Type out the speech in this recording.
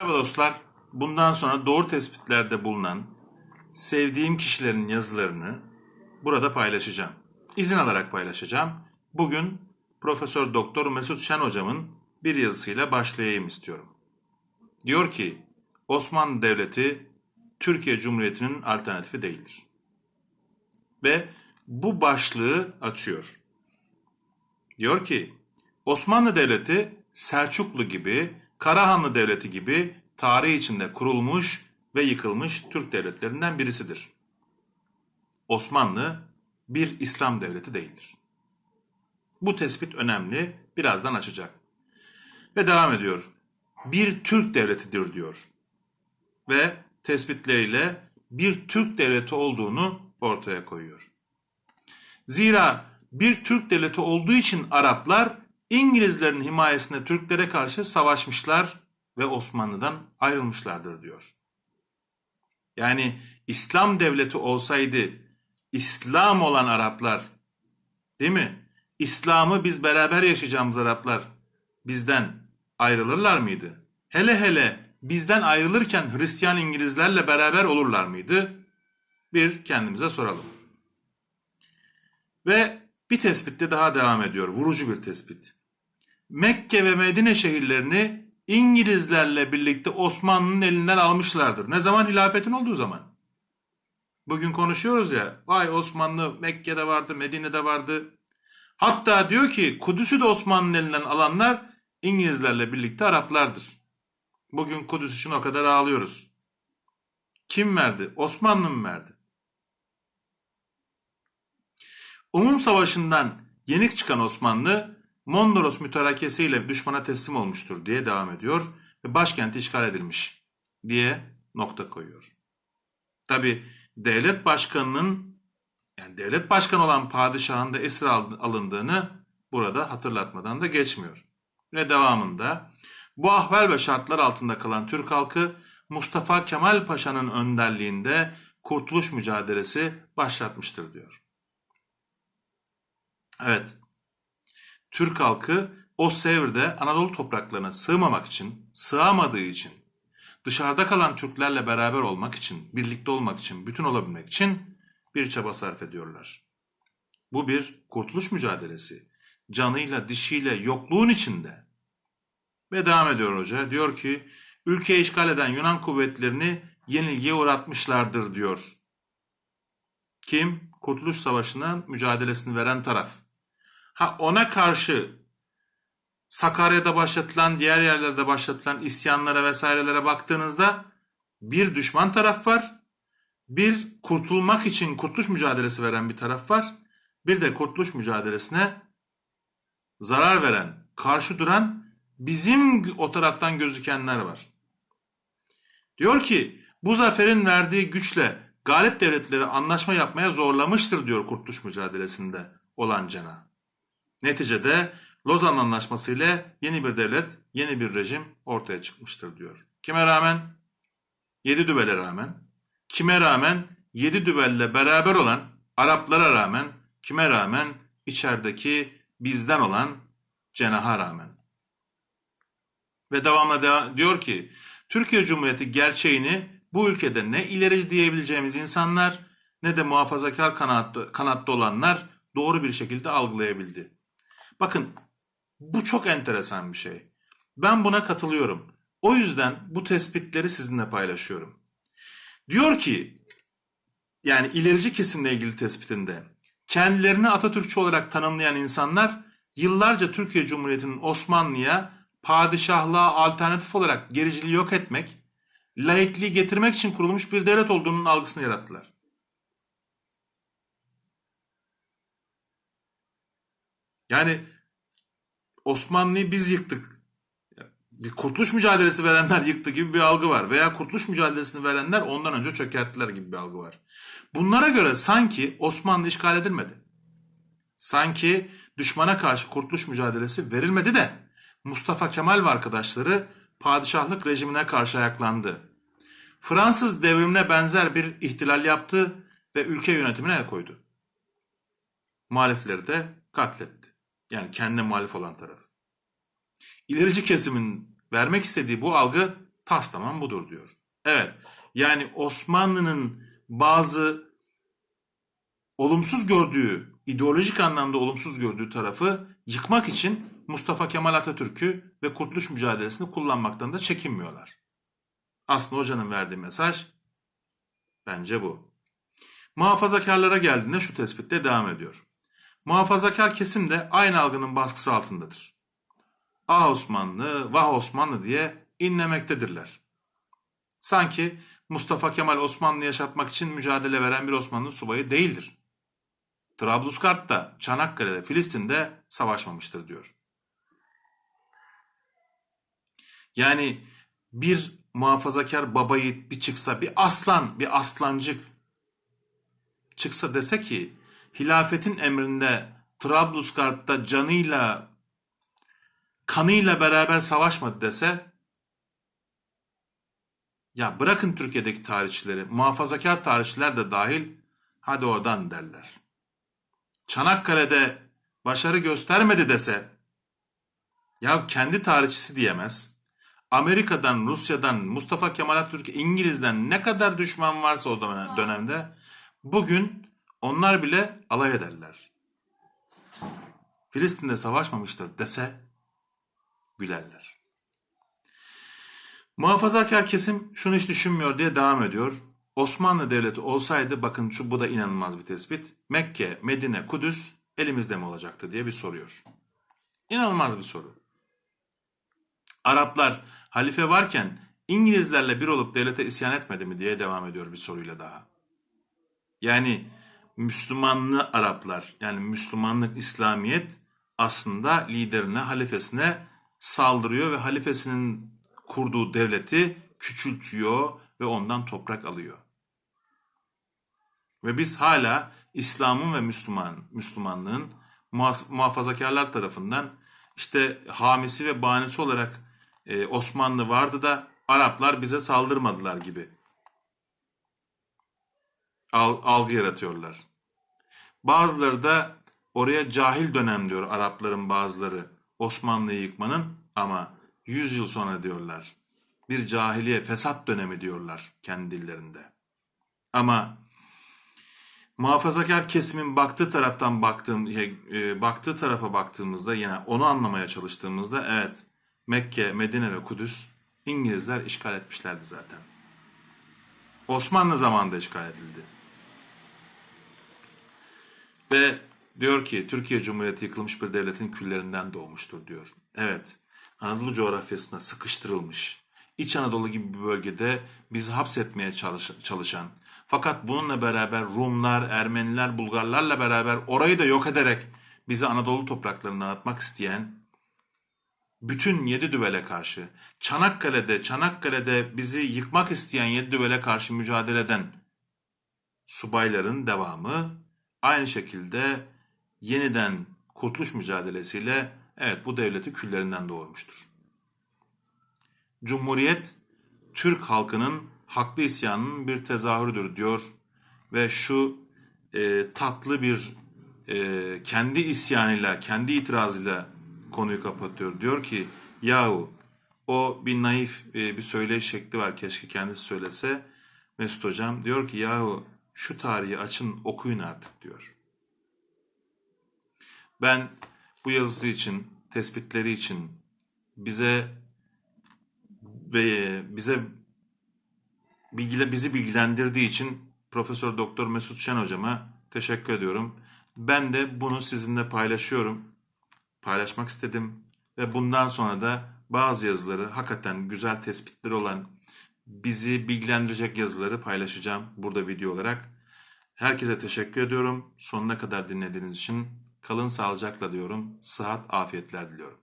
Merhaba dostlar. Bundan sonra doğru tespitlerde bulunan sevdiğim kişilerin yazılarını burada paylaşacağım. İzin alarak paylaşacağım. Bugün Profesör Doktor Mesut Şen hocamın bir yazısıyla başlayayım istiyorum. Diyor ki Osmanlı Devleti Türkiye Cumhuriyeti'nin alternatifi değildir. Ve bu başlığı açıyor. Diyor ki Osmanlı Devleti Selçuklu gibi, Karahanlı Devleti gibi tarih içinde kurulmuş ve yıkılmış Türk devletlerinden birisidir. Osmanlı bir İslam devleti değildir. Bu tespit önemli, birazdan açacak. Ve devam ediyor. Bir Türk devletidir diyor. Ve tespitleriyle bir Türk devleti olduğunu ortaya koyuyor. Zira bir Türk devleti olduğu için Araplar İngilizlerin himayesinde Türklere karşı savaşmışlar ve Osmanlı'dan ayrılmışlardır diyor. Yani İslam devleti olsaydı İslam olan Araplar değil mi? İslam'ı biz beraber yaşayacağımız Araplar bizden ayrılırlar mıydı? Hele hele bizden ayrılırken Hristiyan İngilizlerle beraber olurlar mıydı? Bir kendimize soralım. Ve bir tespitte daha devam ediyor. Vurucu bir tespit. Mekke ve Medine şehirlerini İngilizlerle birlikte Osmanlı'nın elinden almışlardır. Ne zaman? Hilafetin olduğu zaman. Bugün konuşuyoruz ya, vay Osmanlı Mekke'de vardı, Medine'de vardı. Hatta diyor ki Kudüs'ü de Osmanlı'nın elinden alanlar İngilizlerle birlikte Araplardır. Bugün Kudüs için o kadar ağlıyoruz. Kim verdi? Osmanlı mı verdi? Umum Savaşı'ndan yenik çıkan Osmanlı Mondros mütarekesiyle düşmana teslim olmuştur diye devam ediyor ve başkenti işgal edilmiş diye nokta koyuyor. Tabi devlet başkanının yani devlet başkanı olan padişahın da esir alındığını burada hatırlatmadan da geçmiyor. Ve devamında bu ahval ve şartlar altında kalan Türk halkı Mustafa Kemal Paşa'nın önderliğinde kurtuluş mücadelesi başlatmıştır diyor. Evet, Türk halkı o sevrde Anadolu topraklarına sığmamak için, sığamadığı için, dışarıda kalan Türklerle beraber olmak için, birlikte olmak için, bütün olabilmek için bir çaba sarf ediyorlar. Bu bir kurtuluş mücadelesi. Canıyla, dişiyle, yokluğun içinde. Ve devam ediyor hoca. Diyor ki, ülkeyi işgal eden Yunan kuvvetlerini yenilgiye uğratmışlardır diyor. Kim? Kurtuluş Savaşı'nın mücadelesini veren taraf. Ha ona karşı Sakarya'da başlatılan, diğer yerlerde başlatılan isyanlara vesairelere baktığınızda bir düşman taraf var. Bir kurtulmak için kurtuluş mücadelesi veren bir taraf var. Bir de kurtuluş mücadelesine zarar veren, karşı duran bizim o taraftan gözükenler var. Diyor ki bu zaferin verdiği güçle galip devletleri anlaşma yapmaya zorlamıştır diyor kurtuluş mücadelesinde olan cana. Neticede Lozan Anlaşması ile yeni bir devlet, yeni bir rejim ortaya çıkmıştır diyor. Kime rağmen? Yedi düvele rağmen. Kime rağmen? Yedi düvelle beraber olan Araplara rağmen, kime rağmen? içerideki bizden olan cenaha rağmen. Ve devamla de diyor ki, Türkiye Cumhuriyeti gerçeğini bu ülkede ne ilerici diyebileceğimiz insanlar ne de muhafazakar kanatta, kanatta olanlar doğru bir şekilde algılayabildi. Bakın bu çok enteresan bir şey. Ben buna katılıyorum. O yüzden bu tespitleri sizinle paylaşıyorum. Diyor ki yani ilerici kesimle ilgili tespitinde kendilerini Atatürkçü olarak tanımlayan insanlar yıllarca Türkiye Cumhuriyeti'nin Osmanlı'ya padişahlığa alternatif olarak gericiliği yok etmek, laikliği getirmek için kurulmuş bir devlet olduğunun algısını yarattılar. Yani Osmanlı'yı biz yıktık. Bir kurtuluş mücadelesi verenler yıktı gibi bir algı var. Veya kurtuluş mücadelesini verenler ondan önce çökerttiler gibi bir algı var. Bunlara göre sanki Osmanlı işgal edilmedi. Sanki düşmana karşı kurtuluş mücadelesi verilmedi de Mustafa Kemal ve arkadaşları padişahlık rejimine karşı ayaklandı. Fransız devrimine benzer bir ihtilal yaptı ve ülke yönetimine el koydu. Muhalifleri de katletti. Yani kendine muhalif olan taraf. İlerici kesimin vermek istediği bu algı Tas tamam budur diyor. Evet yani Osmanlı'nın bazı olumsuz gördüğü, ideolojik anlamda olumsuz gördüğü tarafı yıkmak için Mustafa Kemal Atatürk'ü ve kurtuluş mücadelesini kullanmaktan da çekinmiyorlar. Aslında hocanın verdiği mesaj bence bu. Muhafazakarlara geldiğinde şu tespitle devam ediyor. Muhafazakar kesim de aynı algının baskısı altındadır. Ah Osmanlı, vah Osmanlı diye inlemektedirler. Sanki Mustafa Kemal Osmanlı yaşatmak için mücadele veren bir Osmanlı subayı değildir. Trablusgarp'ta, Çanakkale'de, Filistin'de savaşmamıştır diyor. Yani bir muhafazakar baba yiğit bir çıksa, bir aslan, bir aslancık çıksa dese ki hilafetin emrinde Trablusgarp'ta canıyla kanıyla beraber savaşmadı dese ya bırakın Türkiye'deki tarihçileri, muhafazakar tarihçiler de dahil hadi oradan derler. Çanakkale'de başarı göstermedi dese ya kendi tarihçisi diyemez. Amerika'dan, Rusya'dan, Mustafa Kemal Atatürk, İngiliz'den ne kadar düşman varsa o dönemde bugün onlar bile alay ederler. Filistin'de savaşmamıştır dese gülerler. Muhafazakar kesim şunu hiç düşünmüyor diye devam ediyor. Osmanlı Devleti olsaydı bakın şu bu da inanılmaz bir tespit. Mekke, Medine, Kudüs elimizde mi olacaktı diye bir soruyor. İnanılmaz bir soru. Araplar halife varken İngilizlerle bir olup devlete isyan etmedi mi diye devam ediyor bir soruyla daha. Yani Müslümanlı Araplar yani Müslümanlık İslamiyet aslında liderine, halifesine saldırıyor ve halifesinin kurduğu devleti küçültüyor ve ondan toprak alıyor. Ve biz hala İslam'ın ve Müslüman Müslümanlığın muhafazakarlar tarafından işte hamisi ve bahanesi olarak e, Osmanlı vardı da Araplar bize saldırmadılar gibi algı yaratıyorlar. Bazıları da oraya cahil dönem diyor Arapların bazıları Osmanlı'yı yıkmanın ama 100 yıl sonra diyorlar. Bir cahiliye fesat dönemi diyorlar kendi dillerinde. Ama muhafazakar kesimin baktığı taraftan baktığım e, baktığı tarafa baktığımızda yine onu anlamaya çalıştığımızda evet Mekke, Medine ve Kudüs İngilizler işgal etmişlerdi zaten. Osmanlı zamanında işgal edildi. Ve diyor ki Türkiye Cumhuriyeti yıkılmış bir devletin küllerinden doğmuştur diyor. Evet Anadolu coğrafyasına sıkıştırılmış İç Anadolu gibi bir bölgede bizi hapsetmeye çalışan fakat bununla beraber Rumlar, Ermeniler, Bulgarlarla beraber orayı da yok ederek bizi Anadolu topraklarından atmak isteyen bütün yedi düvele karşı Çanakkale'de Çanakkale'de bizi yıkmak isteyen yedi düvele karşı mücadele eden subayların devamı aynı şekilde yeniden kurtuluş mücadelesiyle evet bu devleti küllerinden doğurmuştur. Cumhuriyet Türk halkının haklı isyanının bir tezahürüdür diyor ve şu e, tatlı bir e, kendi isyanıyla, kendi itirazıyla konuyu kapatıyor. Diyor ki yahu o bir naif e, bir söyleyiş şekli var keşke kendisi söylese. Mesut Hocam diyor ki yahu şu tarihi açın okuyun artık diyor. Ben bu yazısı için, tespitleri için bize ve bize bilgile bizi bilgilendirdiği için Profesör Doktor Mesut Şen hocama teşekkür ediyorum. Ben de bunu sizinle paylaşıyorum. Paylaşmak istedim ve bundan sonra da bazı yazıları hakikaten güzel tespitleri olan bizi bilgilendirecek yazıları paylaşacağım burada video olarak. Herkese teşekkür ediyorum. Sonuna kadar dinlediğiniz için kalın sağlıcakla diyorum. Sıhhat, afiyetler diliyorum.